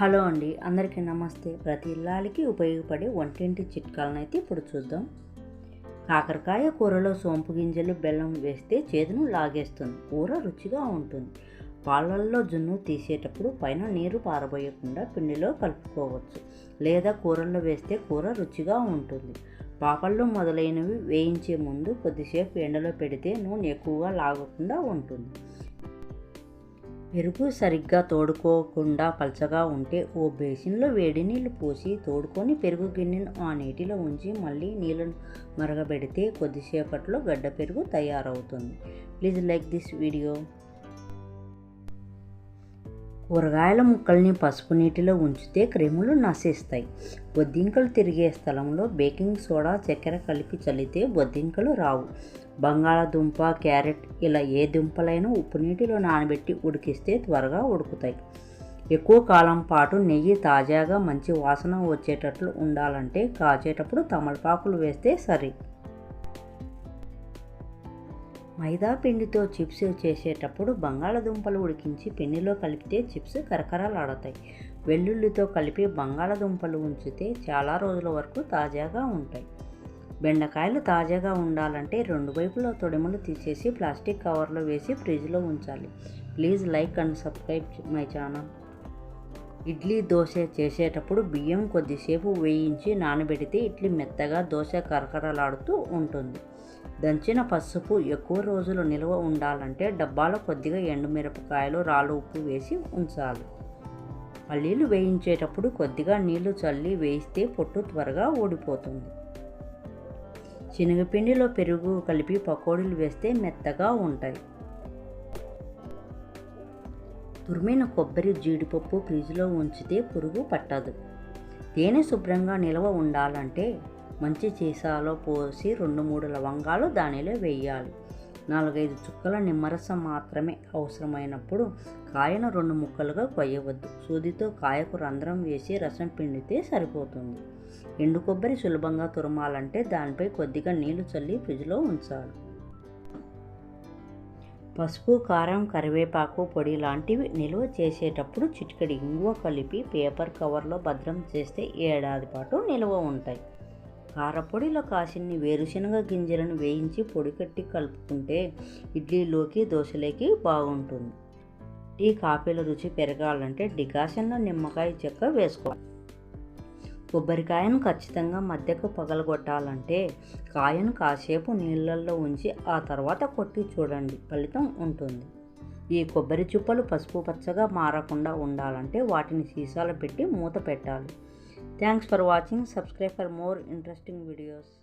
Hello అండి అందరికీ నమస్తే. ప్రతి ఇల్లాలకి ఉపయోగపడే వంటింటి చిట్కాలను అయితే ఇప్పుడు చూద్దాం. కాకరకాయ కూరలో సోంపు గింజలు బెల్లం వేస్తే చేదును లాగేస్తుంది. కూర రుచిగా ఉంటుంది. పాలల్లో జున్ను తీసేటప్పుడు పైన నీరు పారబోయకుండా పిండిలో కలుపుకోవచ్చు. లేదా కూరల్లో వేస్తే కూర రుచిగా ఉంటుంది. పాపళ్ళు మొదలైనవి వేయించే ముందు కొద్దిసేపు ఎండలో పెడితే నూనె ఎక్కువగా లాగకుండా ఉంటుంది. పెరుగు సరిగ్గా తోడుకోకుండా పలచగా ఉంటే ఓ బేసిన్లో వేడి నీళ్ళు పోసి తోడుకొని పెరుగు గిన్నెను ఆ నీటిలో ఉంచి మళ్ళీ నీళ్ళను మరగబెడితే కొద్దిసేపట్లో గడ్డ పెరుగు తయారవుతుంది. ప్లీజ్ లైక్ దిస్ వీడియో కూరగాయల ముక్కల్ని పసుపు నీటిలో ఉంచితే క్రిములు నశిస్తాయి. బొద్దింకలు తిరిగే స్థలంలో బేకింగ్ సోడా చక్కెర కలిపి చల్లితే బొద్దింకలు రావు. బంగాళాదుంప క్యారెట్ ఇలా ఏ దుంపలైనా ఉప్పు నీటిలో నానబెట్టి ఉడికిస్తే త్వరగా ఉడుకుతాయి. ఎక్కువ కాలం పాటు నెయ్యి తాజాగా మంచి వాసన వచ్చేటట్లు ఉండాలంటే కాచేటప్పుడు తమలపాకులు వేస్తే సరి. మైదా పిండితో చిప్స్ చేసేటప్పుడు బంగాళదుంపలు ఉడికించి పిండిలో కలిపితే చిప్స్ కరకరలాడతాయి. వెల్లుల్లితో కలిపి బంగాళదుంపలు ఉంచితే చాలా రోజుల వరకు తాజాగా ఉంటాయి. బెండకాయలు తాజాగా ఉండాలంటే రెండు వైపులా తొడిమలు తీసేసి ప్లాస్టిక్ కవర్లో వేసి ఫ్రిడ్జ్లో ఉంచాలి. Please like and subscribe my channel. Idli dosa చేసేటప్పుడు బియ్యం కొద్దిసేపు వేయించి నానబెడితే ఇడ్లీ మెత్తగా దోశ కరకరలాడుతూ ఉంటుంది. దంచిన పసుపు ఎక్కువ రోజులు నిల్వ ఉండాలంటే డబ్బాలో కొద్దిగా ఎండుమిరపకాయలు రాళ్ళు ఉప్పు వేసి ఉంచాలి. పల్లీలు వేయించేటప్పుడు కొద్దిగా నీళ్ళు చల్లి వేయిస్తే పొట్టు త్వరగా ఊడిపోతుంది. శనగపిండిలో పెరుగు కలిపి పకోడీలు వేస్తే మెత్తగా ఉంటాయి. తురిమిన కొబ్బరి జీడిపప్పు ఫ్రిడ్జ్లో ఉంచితే పురుగు పట్టదు. తేనె శుభ్రంగా నిల్వ ఉండాలంటే మంచి సీసాలో పోసి రెండు మూడు లవంగాలు దానిలో వేయాలి. నాలుగైదు చుక్కల నిమ్మరసం మాత్రమే అవసరమైనప్పుడు కాయను రెండు ముక్కలుగా కొయ్యవద్దు. సూదితో కాయకు రంధ్రం వేసి రసం పిండితే సరిపోతుంది. ఎండు కొబ్బరి సులభంగా తురమాలంటే దానిపై కొద్దిగా నీళ్ళు చల్లి ఫ్రిడ్జ్లో ఉంచాలి. పసుపు కారం కరివేపాకు పొడి లాంటివి నిల్వ చేసేటప్పుడు చిటికడి ఇంగువ కలిపి పేపర్ కవర్లో భద్రం చేస్తే ఏడాది పాటు నిల్వ ఉంటాయి. కారపొడిలో కాసిన్ని వేరుశనగ గింజలను వేయించి పొడి కట్టి కలుపుకుంటే ఇడ్లీలోకి దోశలోకి బాగుంటుంది. టీ కాఫీల రుచి పెరగాలంటే డికాషన్లో నిమ్మకాయ చెక్క వేసుకోవాలి. కొబ్బరికాయను ఖచ్చితంగా మధ్యకు పగలగొట్టాలంటే కాయను కాసేపు నీళ్ళల్లో ఉంచి ఆ తర్వాత కొట్టి చూడండి ఫలితం ఉంటుంది. ఈ కొబ్బరి చుప్పలు పసుపు పచ్చగా మారకుండా ఉండాలంటే వాటిని సీసాలో పెట్టి మూత పెట్టాలి. Thanks for watching. Subscribe for more interesting videos.